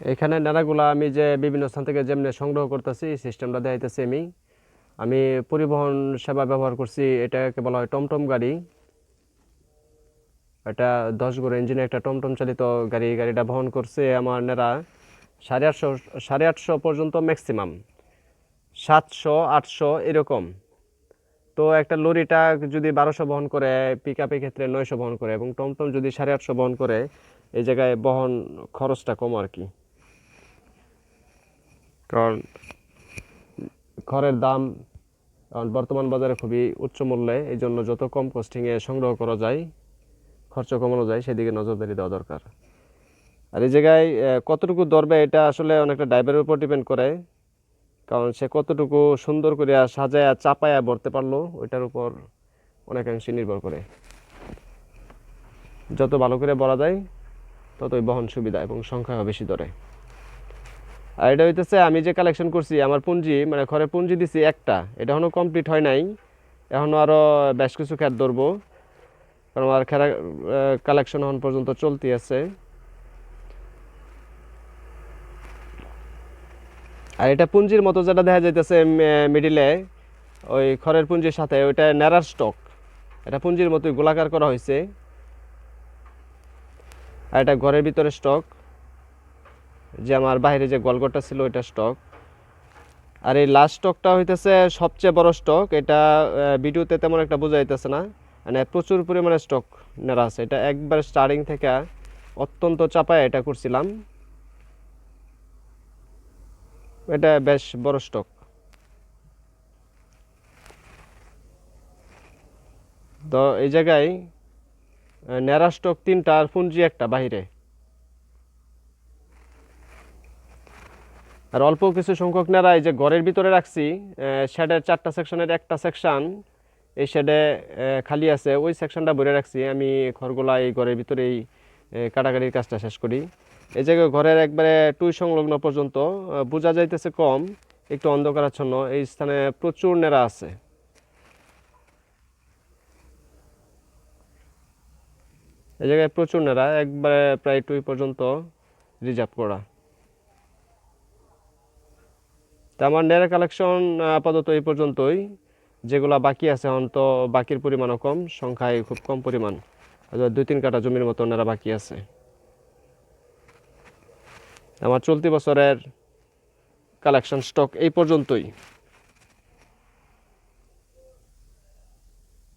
এখানে নাড়াগুলা আমি যে বিভিন্ন স্থান থেকে যেমনি সংগ্রহ করতেছি, সিস্টেমটা দেখাইতেছি আমি আমি পরিবহন সেবা ব্যবহার করছি, এটাকে বলা হয় টমটম গাড়ি। এটা দশ গড় ইঞ্জিনে একটা টমটম চালিত গাড়ি গাড়িটা বহন করছে আমার নেরা সাড়ে আটশো সাড়ে আটশো পর্যন্ত ম্যাক্সিমাম সাতশো, আটশো এরকম। তো একটা লরিটা যদি বারোশো বহন করে পিক আপের ক্ষেত্রে নয়শো বহন করে এবং টমটম যদি সাড়ে আটশো বহন করে, এই জায়গায় বহন খরচটা কম আর কি। কারণ খড়ের দাম বর্তমান বাজারে খুবই উচ্চ মূল্যে এই জন্য যত কম কস্টিংয়ে সংগ্রহ করা যায়, খরচ কমানো যায়, সেদিকে নজরদারি দেওয়া দরকার। আর এই জায়গায় কতটুকু দরবে এটা আসলে অনেকটা ড্রাইভারের উপর ডিপেন্ড করে, কারণ সে কতটুকু সুন্দর করে সাজায়া, চাপায়া ভরতে পারল, ওইটার উপর অনেকাংশে নির্ভর করে। যত ভালো করে বলা যায়, ততই বহন সুবিধা এবং সংখ্যা বেশি ধরে। আর এটা হইতেছে আমি যে কালেকশন করছি, আমার পুঞ্জি মানে ঘরে পুঞ্জি দিছি একটা, এটা এখনও কমপ্লিট হয় নাই। এখনও আরও বেশ কিছু খ্যাত ধরবো। কারণ আমার খেলা কালেকশন এখন পর্যন্ত চলতি আছে। আর এটা পুঞ্জির মতো যেটা দেখা যাইতেছে মিডিলে ওই খড়ের পুঞ্জির সাথে, ওইটা ন্যারার স্টক এটা পুঞ্জির মতোই গোলাকার করা হয়েছে আর এটা ঘরের ভিতরে স্টক যে আমার বাইরে যে গলগটা ছিল, ওইটা স্টক আর এই লাস্ট স্টকটা হইতেছে সবচেয়ে বড় স্টক এটা ভিডিওতে তেমন একটা বোঝা যাইতেছে না। মানে প্রচুর পরিমাণে স্টক নেওয়া আছে। এটা একবার স্টার্টিং থেকে অত্যন্ত চাপায় এটা করছিলাম। এটা বেশ বড় স্টক তো এই জায়গায় ন্যাড়া স্টক তিনটা আর পুঞ্জি একটা বাইরে। আর অল্প কিছু সংখ্যক নেড়া এই যে ঘরের ভিতরে রাখছি শেডের চারটা সেকশনের একটা সেকশন, এই শেডে খালি আছে, ওই সেকশনটা ভরে রাখছি। আমি ঘরগুলা এই ঘরের ভিতরেই কাটাকাটির কাজটা শেষ করি। এই জায়গায় ঘরের একবারে টুই সংলগ্ন পর্যন্ত বোঝা যাইতেছে কম, একটু অন্ধকারাচ্ছন্ন, এই স্থানে প্রচুর নেড়া আছে। এই জায়গায় প্রচুর নেড়া একবারে প্রায় টুই পর্যন্ত রিজার্ভ করা। তা আমার নেড়া কালেকশন আপাতত এই পর্যন্তই। যেগুলো বাকি আছে এখন তো বাকির পরিমাণও কম, সংখ্যায় খুব কম পরিমাণ। দুই তিন কাটা জমির মতো নেড়া বাকি আছে। আমার চলতি বছরের কালেকশন স্টক এই পর্যন্তই।